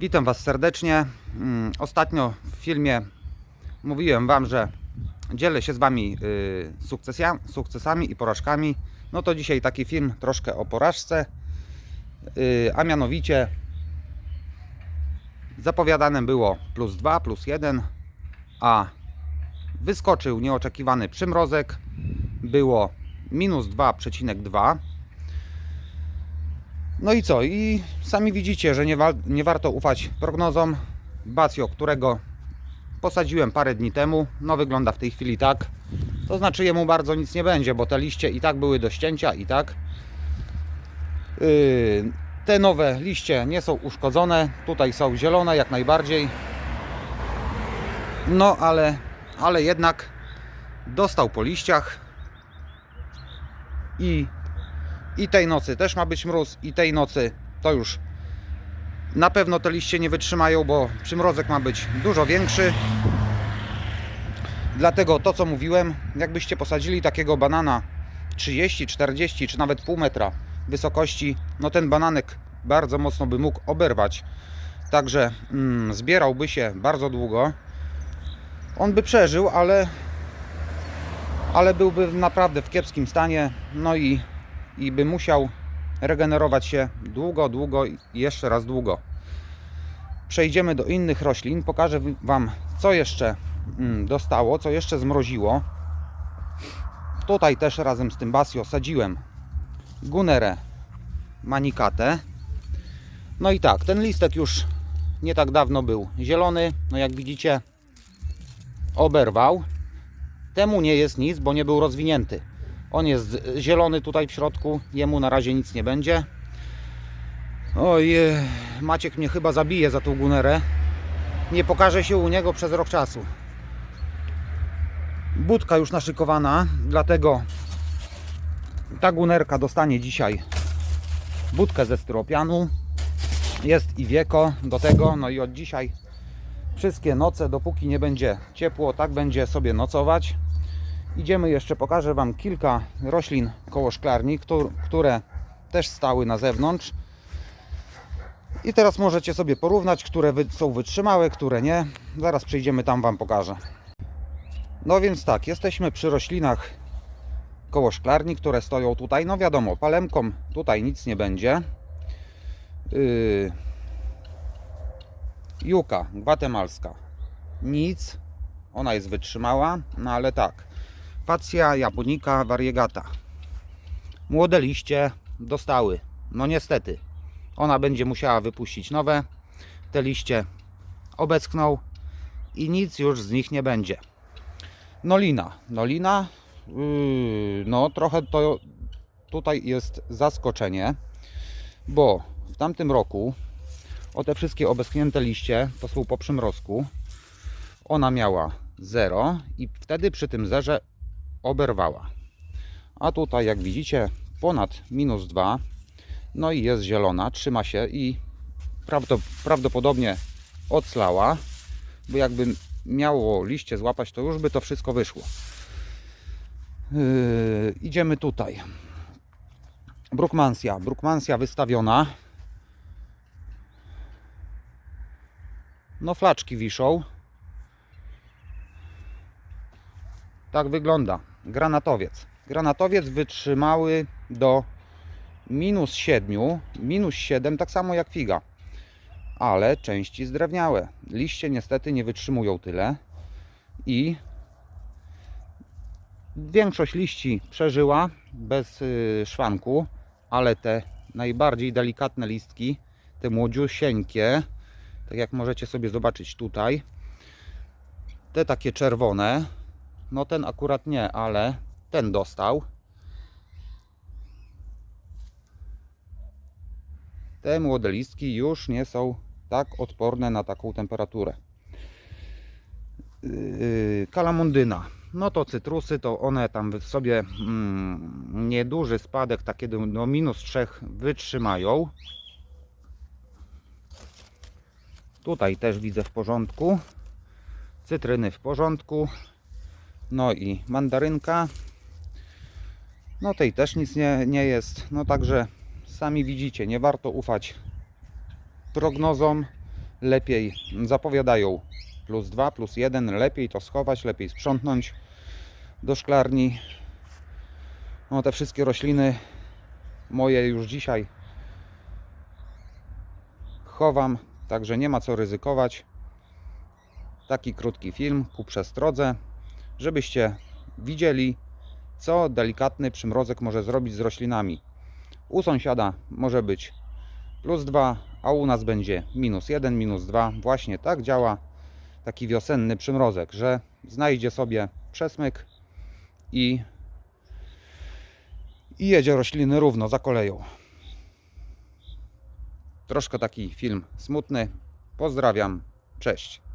Witam Was serdecznie. Mm, Ostatnio w filmie mówiłem Wam, że dzielę się z Wami y, sukcesami i porażkami. No to dzisiaj taki film troszkę o porażce, y, a mianowicie zapowiadane było plus 2, plus 1, a wyskoczył nieoczekiwany przymrozek. Było minus 2,2. No i co? I sami widzicie, że nie, wa- nie warto ufać prognozom. Bacio, którego posadziłem parę dni temu, no wygląda w tej chwili tak. To znaczy jemu bardzo nic nie będzie, bo te liście i tak były do ścięcia i tak. Yy, te nowe liście nie są uszkodzone. Tutaj są zielone jak najbardziej. No ale, ale jednak dostał po liściach i i tej nocy też ma być mróz, i tej nocy to już na pewno te liście nie wytrzymają, bo przymrozek ma być dużo większy. Dlatego to, co mówiłem, jakbyście posadzili takiego banana 30, 40 czy nawet pół metra wysokości, no ten bananek bardzo mocno by mógł oberwać. Także mm, zbierałby się bardzo długo. On by przeżył, ale ale byłby naprawdę w kiepskim stanie. No i i by musiał regenerować się długo, długo i jeszcze raz długo. Przejdziemy do innych roślin. Pokażę Wam, co jeszcze mm, dostało, co jeszcze zmroziło. Tutaj też razem z tym basio sadziłem gunerę manikatę. No i tak, ten listek już nie tak dawno był zielony. No jak widzicie, oberwał. Temu nie jest nic, bo nie był rozwinięty. On jest zielony tutaj w środku, jemu na razie nic nie będzie. Oj, e, Maciek mnie chyba zabije za tą gunerę. Nie pokaże się u niego przez rok czasu. Budka już naszykowana, dlatego ta gunerka dostanie dzisiaj budkę ze styropianu. Jest i wieko do tego, no i od dzisiaj wszystkie noce, dopóki nie będzie ciepło, tak będzie sobie nocować. Idziemy jeszcze, pokażę Wam kilka roślin koło szklarni, któr- które też stały na zewnątrz. I teraz możecie sobie porównać, które są wytrzymałe, które nie. Zaraz przejdziemy tam, Wam pokażę. No więc tak, jesteśmy przy roślinach koło szklarni, które stoją tutaj. No wiadomo, palemką tutaj nic nie będzie. Yy... Juka gwatemalska. Nic. Ona jest wytrzymała, no ale tak. Facja japonika variegata. Młode liście dostały. No niestety. Ona będzie musiała wypuścić nowe. Te liście obeckną i nic już z nich nie będzie. Nolina. Nolina. Yy, no trochę to tutaj jest zaskoczenie, bo w tamtym roku o te wszystkie obeschnięte liście to są po przymrozku. Ona miała 0 i wtedy przy tym zerze oberwała. A tutaj jak widzicie ponad minus 2 no i jest zielona, trzyma się i prawdo, prawdopodobnie oclała, bo jakby miało liście złapać, to już by to wszystko wyszło. Yy, idziemy tutaj. Brukmansja. Brukmansja wystawiona. No flaczki wiszą. Tak wygląda. Granatowiec. Granatowiec wytrzymały do minus 7, minus 7, tak samo jak figa. Ale części zdrewniałe. Liście niestety nie wytrzymują tyle. I większość liści przeżyła bez y, szwanku, ale te najbardziej delikatne listki, te młodziusieńkie, tak jak możecie sobie zobaczyć tutaj, te takie czerwone, no ten akurat nie, ale ten dostał. Te młode listki już nie są tak odporne na taką temperaturę. Yy, Kalamundyna. No to cytrusy, to one tam sobie mm, nieduży spadek, takie do, do minus 3 wytrzymają. Tutaj też widzę w porządku. Cytryny w porządku. No i mandarynka. No tej też nic nie, nie jest. No także sami widzicie, nie warto ufać prognozom. lepiej zapowiadają plus 2, plus 1, lepiej to schować, lepiej sprzątnąć do szklarni. No te wszystkie rośliny moje już dzisiaj chowam, także nie ma co ryzykować. Taki krótki film ku przestrodze, żebyście widzieli, co delikatny przymrozek może zrobić z roślinami. U sąsiada może być plus 2, a u nas będzie minus 1, minus 2. Właśnie tak działa taki wiosenny przymrozek, że znajdzie sobie przesmyk i, i jedzie rośliny równo za koleją. Troszkę taki film smutny. Pozdrawiam. Cześć.